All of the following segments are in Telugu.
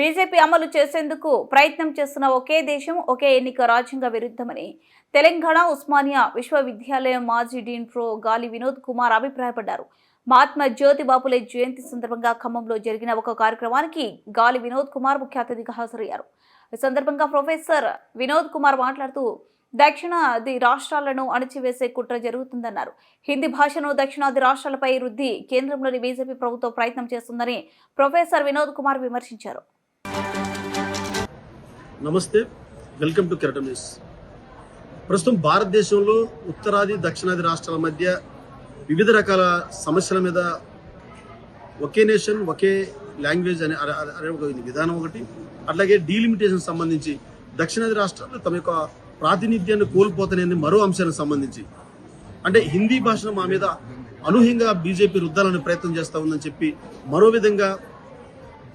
బీజేపీ అమలు చేసేందుకు ప్రయత్నం చేస్తున్న ఒకే దేశం ఒకే ఎన్నిక రాజ్యాంగ విరుద్ధమని తెలంగాణ ఉస్మానియా విశ్వవిద్యాలయం మాజీ డీన్ ప్రో గాలి వినోద్ కుమార్ అభిప్రాయపడ్డారు. మహాత్మా జ్యోతి బాపులే జయంతి సందర్భంగా ఖమ్మంలో జరిగిన ఒక కార్యక్రమానికి గాలి వినోద్ కుమార్ ముఖ్య అతిథిగా హాజరయ్యారు. ఈ సందర్భంగా ప్రొఫెసర్ వినోద్ కుమార్ మాట్లాడుతూ దక్షిణాది రాష్ట్రాలను అణచివేసే కుట్ర జరుగుతుందన్నారు. హిందీ భాషను దక్షిణాది రాష్ట్రాలపై వృద్ధి కేంద్రంలోని బీజేపీ ప్రభుత్వం ప్రయత్నం చేస్తుందని ప్రొఫెసర్ వినోద్ కుమార్ విమర్శించారు. నమస్తే వెల్కమ్ టు కెరటం న్యూస్. ప్రస్తుతం భారతదేశంలో ఉత్తరాది దక్షిణాది రాష్ట్రాల మధ్య వివిధ రకాల సమస్యల మీద ఒకే నేషన్ ఒకే లాంగ్వేజ్ అనే అనే- ఒక విధానం ఒకటి. అట్లాగే డీలిమిటేషన్ సంబంధించి దక్షిణాది రాష్ట్రాలు తమ యొక్క ప్రాతినిధ్యాన్ని కోల్పోతాయని మరో అంశానికి సంబంధించి. అంటే హిందీ భాషను మా మీద అనూహ్యంగా బీజేపీ రుద్దాలని ప్రయత్నం చేస్తా ఉందని చెప్పి మరో విధంగా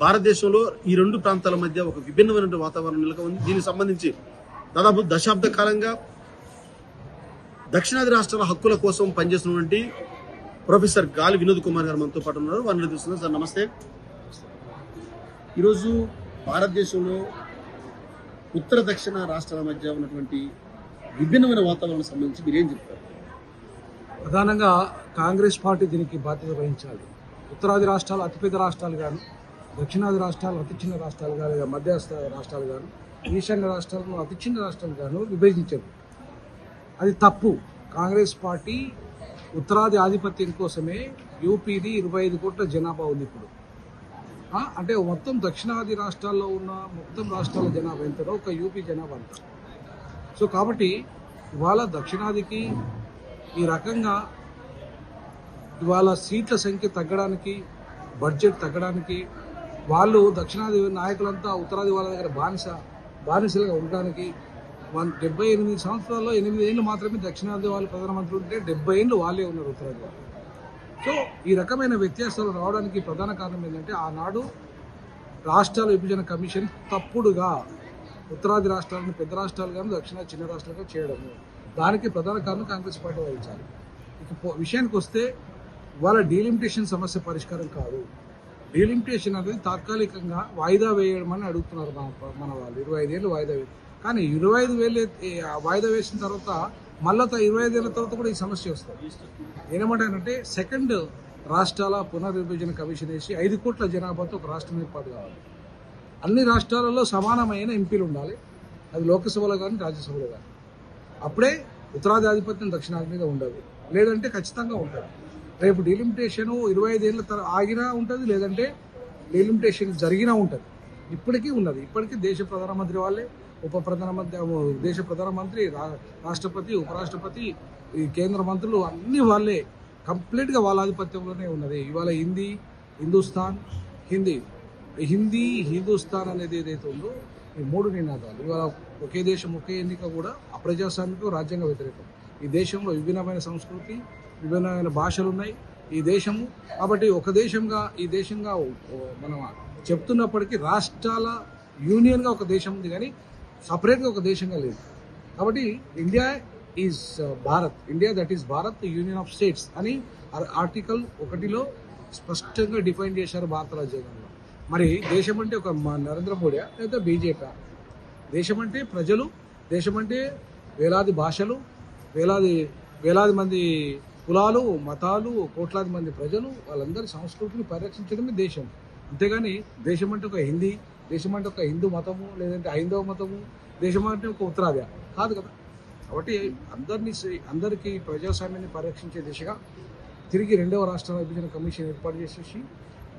భారతదేశంలో ఈ రెండు ప్రాంతాల మధ్య ఒక విభిన్నమైన వాతావరణం నెలకొ ఉంది దీనికి సంబంధించి దాదాపు దశాబ్ద కాలంగా దక్షిణాది రాష్ట్రాల హక్కుల కోసం పనిచేస్తున్నటువంటి ప్రొఫెసర్ గాలి వినోద్ కుమార్ గారు మనతో పాటు ఉన్నారు. వారిని చూస్తున్నారు సార్ నమస్తే. ఈరోజు భారతదేశంలో ఉత్తర దక్షిణ రాష్ట్రాల మధ్య ఉన్నటువంటి విభిన్నమైన వాతావరణం సంబంధించి మీరేం చెప్తారు? ప్రధానంగా కాంగ్రెస్ పార్టీ దీనికి బాధ్యత వహించాలి. ఉత్తరాది రాష్ట్రాలు అతిపెద్ద రాష్ట్రాలు కానీ దక్షిణాది రాష్ట్రాలు అతి చిన్న రాష్ట్రాలు కానీ లేదా మధ్యస్థ రాష్ట్రాలు గాను ఈశాన్య రాష్ట్రాలను అతి చిన్న రాష్ట్రాలు కాను విభజించారు అది తప్పు. కాంగ్రెస్ పార్టీ ఉత్తరాది ఆధిపత్యం కోసమే యూపీది ఇరవై ఐదు కోట్ల జనాభా ఉంది ఇప్పుడు. అంటే మొత్తం దక్షిణాది రాష్ట్రాల్లో ఉన్న మొత్తం రాష్ట్రాల జనాభా ఎంతనో ఒక యూపీ జనాభా అంత. సో కాబట్టి ఇవాళ దక్షిణాదికి ఈ రకంగా ఇవాళ సీట్ల సంఖ్య తగ్గడానికి బడ్జెట్ తగ్గడానికి వాళ్ళు దక్షిణాది నాయకులంతా ఉత్తరాది వాళ్ళ దగ్గర బానిస బానిసలుగా ఉండడానికి వన్ డెబ్బై ఎనిమిది సంవత్సరాల్లో ఎనిమిది ఏళ్ళు మాత్రమే దక్షిణాది వాళ్ళు ప్రధానమంత్రి ఉంటే డెబ్బై ఏళ్ళు వాళ్ళే ఉన్నారు ఉత్తరాది వాళ్ళు. సో ఈ రకమైన వ్యత్యాసాలు రావడానికి ప్రధాన కారణం ఏంటంటే ఆనాడు రాష్ట్రాల విభజన కమిషన్ తప్పుడుగా ఉత్తరాది రాష్ట్రాలను పెద్ద రాష్ట్రాలు కానీ చిన్న రాష్ట్రాలుగా చేయడము. దానికి ప్రధాన కారణం కాంగ్రెస్ పార్టీ వహించాలి. ఇక విషయానికి వస్తే వాళ్ళ డీలిమిటేషన్ సమస్య పరిష్కారం కాదు. డీలిమిటేషన్ అనేది తాత్కాలికంగా వాయిదా వేయడం అని అడుగుతున్నారు మన మన వాళ్ళు. ఇరవై ఐదేళ్ళు వాయిదా వే కానీ ఇరవై ఐదు వేలు వాయిదా వేసిన తర్వాత మళ్ళీ ఇరవై ఐదేళ్ళ తర్వాత కూడా ఈ సమస్య వస్తుంది. ఏమంటానంటే సెకండ్ రాష్ట్రాల పునర్విభజన కమిషన్ వేసి ఐదు కోట్ల జనాభాతో ఒక రాష్ట్రం ఏర్పాటు కావాలి. అన్ని రాష్ట్రాలలో సమానమైన ఎంపీలు ఉండాలి. అది లోకసభలో కానీ రాజ్యసభలో కానీ. అప్పుడే ఉత్తరాది ఆధిపత్యం దక్షిణాది మీద ఉండదు. లేదంటే ఖచ్చితంగా ఉంటుంది. రేపు డీలిమిటేషన్ ఇరవై ఐదేళ్ళ తర్వాత ఆగినా ఉంటుంది లేదంటే డీలిమిటేషన్ జరిగినా ఉంటుంది. ఇప్పటికీ ఉన్నది. ఇప్పటికీ దేశ ప్రధానమంత్రి వాళ్ళే ఉప ప్రధానమంత్రి దేశ ప్రధానమంత్రి రా- రాష్ట్రపతి ఉపరాష్ట్రపతి ఈ కేంద్ర మంత్రులు అన్ని వాళ్ళే. కంప్లీట్గా వాళ్ళ ఆధిపత్యంలోనే ఉన్నది. ఇవాళ హిందీ హిందుస్థాన్ హిందీ హిందీ హిందుస్థాన్ అనేది ఏదైతే ఉందో ఈ మూడు నినాదాలు. ఇవాళ ఒకే దేశం ఒకే ఎన్నిక కూడా అప్రజాస్వామికం రాజ్యాంగ వ్యతిరేకం. ఈ దేశంలో విభిన్నమైన సంస్కృతి విభిన్నమైన భాషలు ఉన్నాయి. ఈ దేశము కాబట్టి ఒక దేశంగా ఈ దేశంగా మనం చెప్తున్నప్పటికీ రాష్ట్రాల యూనియన్గా ఒక దేశం ఉంది కానీ సపరేట్గా ఒక దేశంగా లేదు. కాబట్టి India is uh, Bharat. India that is Bharat union of states అని ఆర్టికల్ ఒకటిలో స్పష్టంగా డిఫైన్ చేశారు భారత రాజ్యాంగంలో. మరి దేశం అంటే ఒక మ- నరేంద్ర మోడీ లేదా బీజేపీ? దేశం అంటే ప్రజలు దేశం అంటే వేలాది భాషలు వేలాది వేలాది మంది కులాలు మతాలు కోట్లాది మంది ప్రజలు వాళ్ళందరి సంస్కృతిని పరిరక్షించడమే దేశం. అంతేగాని దేశం అంటే ఒక హిందీ దేశం అంటే ఒక హిందూ మతము లేదంటే హైందవ మతము దేశం అంటే ఒక ఉత్తరాది. కాదు కదా. కాబట్టి అందరినీ అందరికీ ప్రజాస్వామ్యాన్ని పరిరక్షించే దిశగా తిరిగి రెండవ రాష్ట్ర విభజన కమిషన్ ఏర్పాటు చేసేసి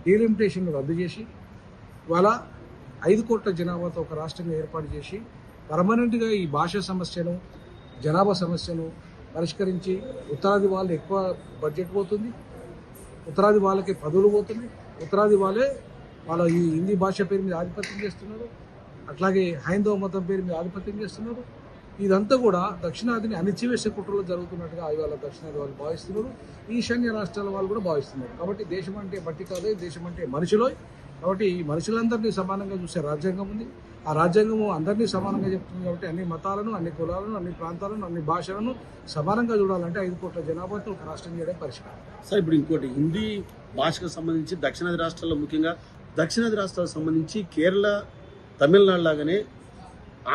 డీలిమిటేషన్ రద్దు చేసి ఇవాళ ఐదు కోట్ల జనాభాతో ఒక రాష్ట్రంగా ఏర్పాటు చేసి పర్మనెంట్గా ఈ భాష సమస్యను జనాభా సమస్యను పరిష్కరించి ఉత్తరాది వాళ్ళు ఎక్కువ బడ్జెట్ పోతుంది ఉత్తరాది వాళ్ళకి పదవులు పోతుంది ఉత్తరాది వాళ్ళే వాళ్ళ ఈ హిందీ భాష పేరు మీద ఆధిపత్యం చేస్తున్నారు అట్లాగే హైందవ మతం పేరు మీద ఆధిపత్యం చేస్తున్నారు. ఇదంతా కూడా దక్షిణాదిని అణిచివేసే కుట్రలో జరుగుతున్నట్టుగా ఇవాళ దక్షిణాది వాళ్ళు భావిస్తున్నారు. ఈశాన్య రాష్ట్రాల వాళ్ళు కూడా భావిస్తున్నారు. కాబట్టి దేశం అంటే బట్టి కాదు దేశం అంటే మనుషులో కాబట్టి ఈ మనుషులందరినీ సమానంగా చూసే రాజ్యాంగం ఉంది. ఆ రాజ్యాంగము అందరినీ సమానంగా చెప్తుంది కాబట్టి అన్ని మతాలను అన్ని కులాలను అన్ని ప్రాంతాలను అన్ని భాషలను సమానంగా చూడాలంటే ఐదు కోట్ల జనాభాతో ఒక రాష్ట్రం చేయడం పరిష్కారం. సార్ ఇప్పుడు ఇంకోటి హిందీ భాషకు సంబంధించి దక్షిణాది రాష్ట్రాల్లో ముఖ్యంగా దక్షిణాది రాష్ట్రాలకు సంబంధించి కేరళ తమిళనాడు లాగానే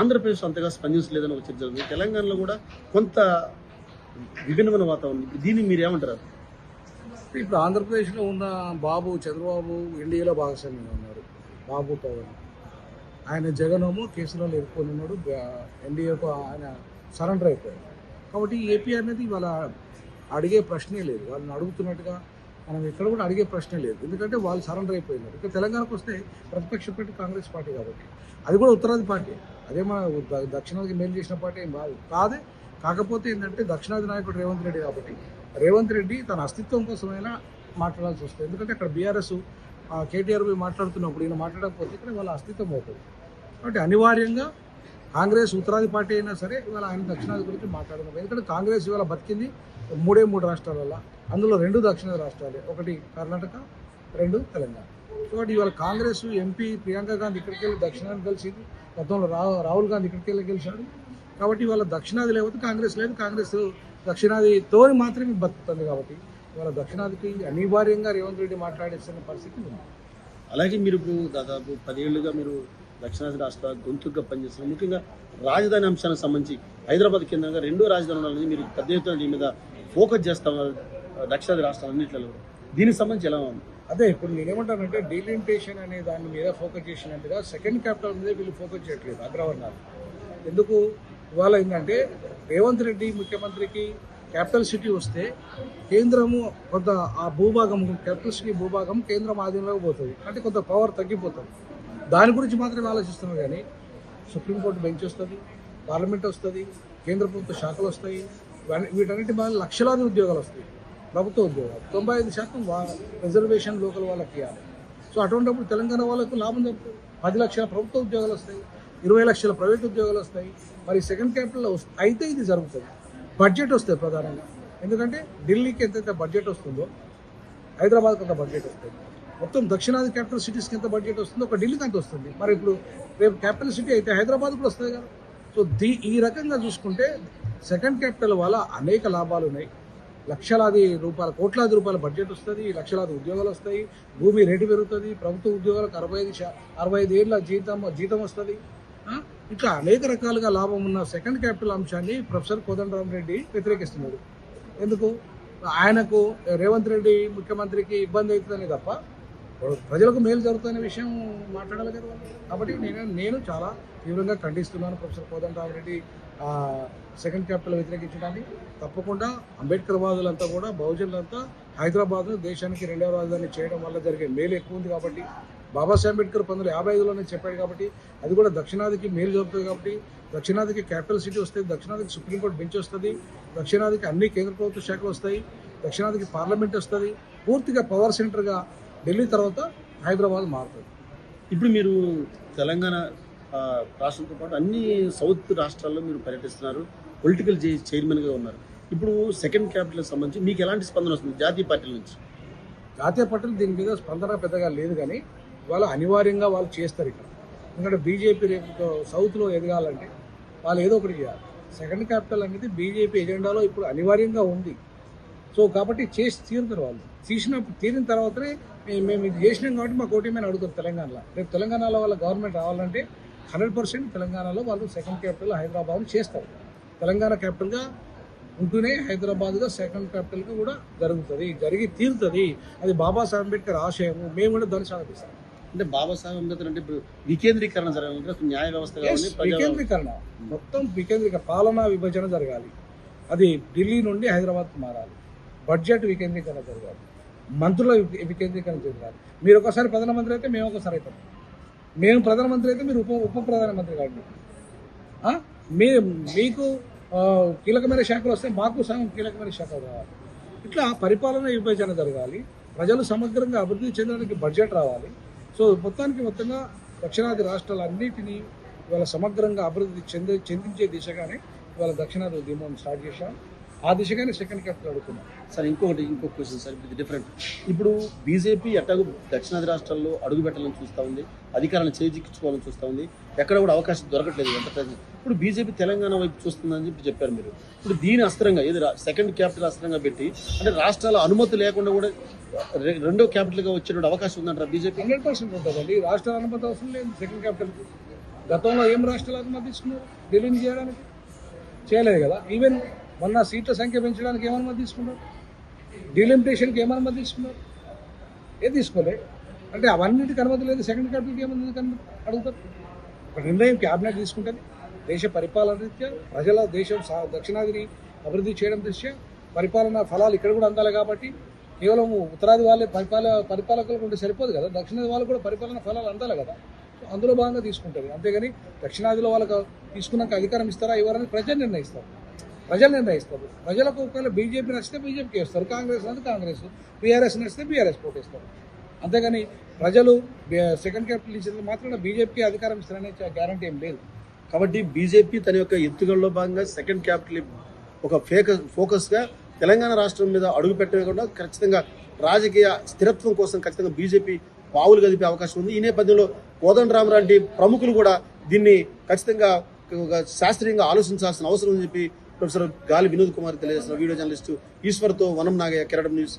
ఆంధ్రప్రదేశ్ అంతగా స్పందించలేదని ఒక చర్చ జరుగుతుంది తెలంగాణలో కూడా కొంత విభిన్నమైన వాతావరణం దీన్ని మీరు ఏమంటారు? ఇప్పుడు ఆంధ్రప్రదేశ్లో ఉన్న బాబు చంద్రబాబు ఎన్డీఏలో భాగస్వామ్యంగా ఉన్నారు. బాబు పవన్. ఆయన జగనేమో కేసులో ఎదుర్కొని ఉన్నాడు. ఎన్డీఏకు ఆయన సరెండర్ అయిపోయాడు. కాబట్టి ఏపీ అనేది ఇవాళ అడిగే ప్రశ్నే లేదు. వాళ్ళని అడుగుతున్నట్టుగా మనం ఎక్కడ కూడా అడిగే ప్రశ్నే లేదు. ఎందుకంటే వాళ్ళు సరెండర్ అయిపోయినారు. ఇక తెలంగాణకు వస్తే ప్రతిపక్ష పార్టీ కాంగ్రెస్ పార్టీ కాబట్టి. అది కూడా ఉత్తరాది పార్టీ. అదే మన దక్షిణాదికి మేలు చేసిన పార్టీ ఏం కాదు. కాదే కాకపోతే ఏంటంటే దక్షిణాది నాయకుడు రేవంత్ రెడ్డి కాబట్టి. రేవంత్ రెడ్డి తన అస్తిత్వం కోసమైనా మాట్లాడాల్సి వస్తుంది. ఎందుకంటే అక్కడ బీఆర్ఎస్ కేటీఆర్ పోయి మాట్లాడుతున్నప్పుడు ఈయన మాట్లాడకపోతే ఇక్కడ వాళ్ళ అస్తిత్వం అవుతుంది కాబట్టి అనివార్యంగా కాంగ్రెస్ ఉత్తరాది పార్టీ అయినా సరే ఇవాళ ఆయన దక్షిణాది గురించి మాట్లాడుతున్నాం ఎందుకంటే కాంగ్రెస్ ఇవాళ బతికింది మూడే మూడు రాష్ట్రాలలో. అందులో రెండు దక్షిణాది రాష్ట్రాలే. ఒకటి కర్ణాటక రెండు తెలంగాణ. కాబట్టి ఇవాళ కాంగ్రెస్ ఎంపీ ప్రియాంక గాంధీ ఇక్కడికి వెళ్ళి దక్షిణాది కలిసింది గతంలో రాహుల్ గాంధీ ఇక్కడికి వెళ్ళి గెలిచాడు. కాబట్టి ఇవాళ దక్షిణాది లేకపోతే కాంగ్రెస్ లేదు. కాంగ్రెస్ దక్షిణాదితో మాత్రమే బతుకుతుంది కాబట్టి ఇవాళ దక్షిణాదికి అనివార్యంగా రేవంత్ రెడ్డి మాట్లాడేస్తున్న పరిస్థితి ఉంది. అలాగే మీరు ఇప్పుడు దాదాపు పదేళ్ళుగా మీరు దక్షిణాది రాష్ట్ర గొంతుగా పనిచేస్తున్నారు. ముఖ్యంగా రాజధాని అంశానికి సంబంధించి హైదరాబాద్ కేంద్రంగా రెండో రాజధాని ఉండాలని మీరు పెద్ద ఎత్తున దీని మీద ఫోకస్ చేస్తా ఉన్నారు దక్షిణాది రాష్ట్రాలన్నింటిలో దీనికి సంబంధించి ఎలా ఉంది? అదే ఇప్పుడు నేనేమంటానంటే డీలిమిటేషన్ అనే దాని మీద ఫోకస్ చేసినట్టుగా సెకండ్ క్యాపిటల్ మీద వీళ్ళు ఫోకస్ చేయట్లేదు అగ్రవర్ణాలు. ఎందుకు? ఇవాళ ఏంటంటే రేవంత్ రెడ్డి ముఖ్యమంత్రికి క్యాపిటల్ సిటీ వస్తే కేంద్రము కొంత ఆ భూభాగం క్యాపిటల్ సిటీ భూభాగం కేంద్రం ఆధీనంలోకి పోతుంది. అంటే కొంత పవర్ తగ్గిపోతుంది. దాని గురించి మాత్రమే ఆలోచిస్తున్నాం కానీ సుప్రీంకోర్టు బెంచ్ వస్తుంది పార్లమెంట్ వస్తుంది కేంద్ర ప్రభుత్వ శాఖలు వస్తాయి వీటన్నిటి వల్ల లక్షలాది ఉద్యోగాలు వస్తాయి. ప్రభుత్వ ఉద్యోగాలు. తొంభై ఐదు శాతం రిజర్వేషన్ లోకల్ వాళ్ళకి ఇవ్వాలి. సో అటువంటిప్పుడు తెలంగాణ వాళ్ళకు లాభం తప్పదు పది లక్షల ప్రభుత్వ ఉద్యోగాలు వస్తాయి ఇరవై లక్షల ప్రైవేట్ ఉద్యోగాలు వస్తాయి. మరి సెకండ్ క్యాపిటల్లో అయితే ఇది జరుగుతుంది. బడ్జెట్ వస్తుంది ప్రధానంగా. ఎందుకంటే ఢిల్లీకి ఎంతైతే బడ్జెట్ వస్తుందో హైదరాబాద్కి అంత బడ్జెట్ వస్తుంది. మొత్తం దక్షిణాది క్యాపిటల్ సిటీస్కి ఎంత బడ్జెట్ వస్తుందో ఒక ఢిల్లీకి అంత వస్తుంది. మరి ఇప్పుడు రేపు క్యాపిటల్ సిటీ అయితే హైదరాబాద్ కూడా వస్తుంది కదా. సో దీ ఈ రకంగా చూసుకుంటే సెకండ్ క్యాపిటల్ వల్ల అనేక లాభాలు ఉన్నాయి. లక్షలాది రూపాయల కోట్లాది రూపాయల బడ్జెట్ వస్తుంది లక్షలాది ఉద్యోగాలు వస్తాయి భూమి రేటు పెరుగుతుంది ప్రభుత్వ ఉద్యోగాలకు అరవై ఐదు అరవై ఐదు ఏళ్ళ జీతం జీతం వస్తుంది. ఇట్లా అనేక రకాలుగా లాభం ఉన్న సెకండ్ క్యాపిటల్ అంశాన్ని ప్రొఫెసర్ కోదండరామ్ రెడ్డి వ్యతిరేకిస్తున్నారు. ఎందుకు? ఆయనకు రేవంత్ రెడ్డి ముఖ్యమంత్రికి ఇబ్బంది అవుతుందని తప్ప ప్రజలకు మేలు జరుగుతున్న విషయం మాట్లాడాలి కదా కాబట్టి నేను నేను చాలా తీవ్రంగా ఖండిస్తున్నాను professor Kodandaram Reddy second capital వ్యతిరేకించడాన్ని తప్పకుండా అంబేద్కర్ వాదులంతా కూడా బహుజనులంతా హైదరాబాద్ను దేశానికి రెండవ రాజధాని చేయడం వల్ల జరిగే మేలు ఎక్కువ ఉంది కాబట్టి బాబాసాహెబ్ అంబేద్కర్ పంతొమ్మిది యాభై ఐదులోనే చెప్పాడు కాబట్టి అది కూడా దక్షిణాదికి మేలు జరుగుతుంది కాబట్టి దక్షిణాదికి క్యాపిటల్ సిటీ వస్తుంది దక్షిణాదికి సుప్రీంకోర్టు బెంచ్ వస్తుంది దక్షిణాదికి అన్ని కేంద్ర ప్రభుత్వ శాఖలు వస్తాయి దక్షిణాదికి పార్లమెంట్ వస్తుంది పూర్తిగా పవర్ సెంటర్గా ఢిల్లీ తర్వాత హైదరాబాద్ మారుతుంది. ఇప్పుడు మీరు తెలంగాణ రాష్ట్రంతో పాటు అన్ని సౌత్ రాష్ట్రాల్లో మీరు పర్యటిస్తున్నారు పొలిటికల్ చైర్మన్గా ఉన్నారు. ఇప్పుడు సెకండ్ క్యాపిటల్ సంబంధించి మీకు ఎలాంటి స్పందన వస్తుంది జాతీయ పార్టీల నుంచి? జాతీయ పట్టులు దీని మీద స్పందన పెద్దగా లేదు కానీ వాళ్ళు అనివార్యంగా వాళ్ళు చేస్తారు ఇక్కడ. ఎందుకంటే బీజేపీ రేపు సౌత్లో ఎదగాలంటే వాళ్ళు ఏదో ఒకటి చేయాలి. సెకండ్ క్యాపిటల్ అనేది బీజేపీ ఎజెండాలో ఇప్పుడు అనివార్యంగా ఉంది. సో కాబట్టి చేసి తీరుతారు వాళ్ళు తీసినప్పుడు తీరిన తర్వాతనే మేము ఇది చేసినాం కాబట్టి మాకు ఓటేమని అడుగుతారు తెలంగాణలో. రేపు తెలంగాణలో వాళ్ళ గవర్నమెంట్ రావాలంటే హండ్రెడ్ పర్సెంట్ తెలంగాణలో వాళ్ళు సెకండ్ క్యాపిటల్ హైదరాబాద్ చేస్తారు. తెలంగాణ క్యాపిటల్గా ఉంటూనే హైదరాబాద్గా సెకండ్ క్యాపిటల్గా కూడా జరుగుతుంది. జరిగి తీరుతుంది. అది బాబాసాహెబ్ అంబేద్కర్ ఆశయము. మేము కూడా దాన్ని స్వాగతిస్తాం. అంటే బాబాసాహెబ్ అంబేద్కర్ అంటే ఇప్పుడు వికేంద్రీకరణ జరగాలంటే అసలు న్యాయ వ్యవస్థ వికేంద్రీకరణ. మొత్తం వికేంద్రీక పాలనా విభజన జరగాలి. అది ఢిల్లీ నుండి హైదరాబాద్కి మారాలి. బడ్జెట్ వికేంద్రీకరణ జరగాలి. మంత్రుల వికేంద్రీకరణ జరగాలి. మీరు ఒకసారి ప్రధానమంత్రి అయితే మేము ఒకసారి అవుతాం. మేము ప్రధానమంత్రి అయితే మీరు ఉప ఉప ప్రధానమంత్రి కాండి. ఆ? మీ మీకు కీలకమైన శాఖలు వస్తే మాకు సగం కీలకమైన శాఖలు రావాలి ఇట్లా పరిపాలన విభజన జరగాలి. ప్రజలు సమగ్రంగా అభివృద్ధి చెందడానికి బడ్జెట్ రావాలి. సో మొత్తానికి మొత్తంగా దక్షిణాది రాష్ట్రాలన్నిటినీ ఇవాళ సమగ్రంగా అభివృద్ధి చెంది చెందించే దిశగానే ఇవాళ దక్షిణాది ఉద్యమం స్టార్ట్ చేశాం. ఆ దిశగానే సెకండ్ క్యాపిటల్ అడుగుతున్నాం సార్ ఇంకొకటి ఇంకొక క్వశ్చన్ సార్ ఇది డిఫరెంట్ ఇప్పుడు బీజేపీ ఎట్టాగు దక్షిణాది రాష్ట్రాల్లో అడుగు పెట్టాలని చూస్తూ ఉంది అధికారాన్ని చేజిక్కించుకోవాలని చూస్తూ ఉంది ఎక్కడ కూడా అవకాశం దొరకట్లేదు ఎంత ఇప్పుడు బీజేపీ తెలంగాణ వైపు చూస్తుందని చెప్పి చెప్పారు మీరు. ఇప్పుడు దీని అస్త్రంగా ఏది సెకండ్ క్యాపిటల్ అస్త్రంగా పెట్టి అంటే రాష్ట్రాల అనుమతి లేకుండా కూడా రెండో క్యాపిటల్గా వచ్చేటువంటి అవకాశం ఉందంటారా బీజేపీ? హండ్రెడ్ పర్సెంట్ ఉంటుందండి. రాష్ట్రాల అనుమతి అవసరం లేదు. సెకండ్ క్యాపిటల్ గతంలో ఏం రాష్ట్రాల అనుమతి తీసుకున్నారు ఢిల్లీని చేయడానికి? చేయలేదు కదా. ఈవెన్ మొన్న సీట్ల సంఖ్య పెంచడానికి ఏమనుమతి తీసుకున్నారు? డీలిమిటేషన్కి ఏమనుమతి తీసుకున్నారు? ఏం తీసుకోలే? అంటే అవన్నిటికి అనుమతి లేదు సెకండ్ క్యాబినెట్కి ఏమనుమతి అనుమతి అడుగుతారు? ఒక నిర్ణయం క్యాబినెట్ తీసుకుంటుంది. దేశ పరిపాలన రీత్యా ప్రజల దేశం సా- దక్షిణాదిని అభివృద్ధి చేయడం దృష్ట్యా పరిపాలన ఫలాలు ఇక్కడ కూడా అందాలి కాబట్టి కేవలం ఉత్తరాది వాళ్ళే పరిపాల పరిపాలకులకు ఉంటే సరిపోదు కదా? దక్షిణాది వాళ్ళు కూడా పరిపాలన ఫలాలు అందాలి కదా? సో అందులో భాగంగా తీసుకుంటుంది. అంతేగాని దక్షిణాదిలో వాళ్ళకి తీసుకున్నాక అధికారం ఇస్తారా? ఇవ్వాలని ప్రజలు నిర్ణయిస్తారు. ప్రజలు నిర్ణయిస్తారు. ప్రజలకు ఒకవేళ బీజేపీ నచ్చితే బీజేపీకి వేస్తారు. కాంగ్రెస్ నచ్చితే కాంగ్రెస్. బీఆర్ఎస్ నచ్చితే బీఆర్ఎస్ పోటేస్తారు అంతేగాని ప్రజలు సెకండ్ క్యాపిటల్ ఇచ్చేందుకు మాత్రం బీజేపీకి అధికారం ఇస్తారనే గ్యారంటీ ఏం లేదు. కాబట్టి బీజేపీ తన యొక్క ఎత్తుగడలో భాగంగా సెకండ్ క్యాపిటల్ ఒక ఫేక ఫోకస్గా తెలంగాణ రాష్ట్రం మీద అడుగు పెట్టకుండా ఖచ్చితంగా రాజకీయ స్థిరత్వం కోసం ఖచ్చితంగా బీజేపీ పావులు గదిపే అవకాశం ఉంది. ఈ నేపథ్యంలో కోదండరామ్ లాంటి ప్రముఖులు కూడా దీన్ని ఖచ్చితంగా ఒక శాస్త్రీయంగా ఆలోచించాల్సిన అవసరం అని చెప్పి ప్రొఫెసర్ గాలి వినోద్ కుమార్ తెలియజేసిన వీడియో జర్నలిస్టు ఈశ్వర్తో వనం నాగయ్య కెరడం న్యూస్.